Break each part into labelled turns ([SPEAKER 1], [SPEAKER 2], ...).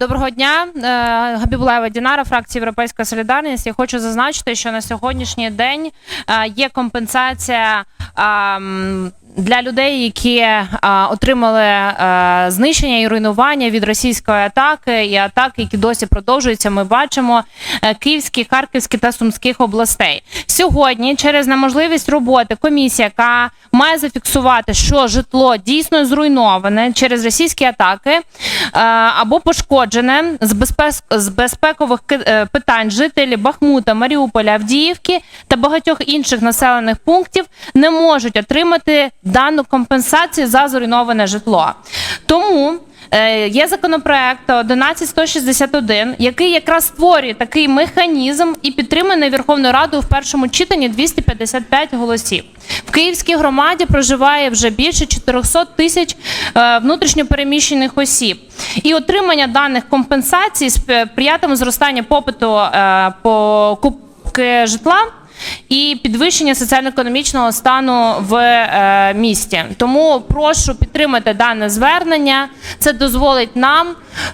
[SPEAKER 1] Доброго дня, Е, Габібулаєва Дінара, фракція Європейська Солідарність. Я хочу зазначити, що на сьогоднішній день е, є компенсація для людей, які а, отримали е, знищення і руйнування від російської атаки і атаки, які досі продовжуються. Ми бачимо е, Київські, Харківські та Сумських областей. Сьогодні, через неможливість роботи, комісія, яка має зафіксувати, що житло дійсно зруйноване через російські атаки е, або пошкоджене з, безпек, з безпекових е, питань жителі Бахмута, Маріуполя, Авдіївки та багатьох інших населених пунктів не можуть отримати дану компенсацію за зруйноване житло. Тому е, є законопроект 11161, який якраз створює такий механізм і підтриманий Верховною Радою в першому читанні 255 голосів. В Київській громаді проживає вже більше 400 тисяч е, внутрішньопереміщених осіб. І отримання даних компенсацій сприятиме зростанню попиту е, по купки житла і підвищення соціально-економічного стану в е, місті. Тому прошу підтримати дане звернення. Це дозволить нам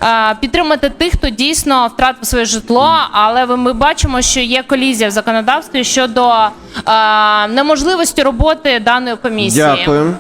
[SPEAKER 1] е, підтримати тих, хто дійсно втратив своє житло. Але ми бачимо, що є колізія в законодавстві щодо е, неможливості роботи даної комісії.
[SPEAKER 2] Дякую.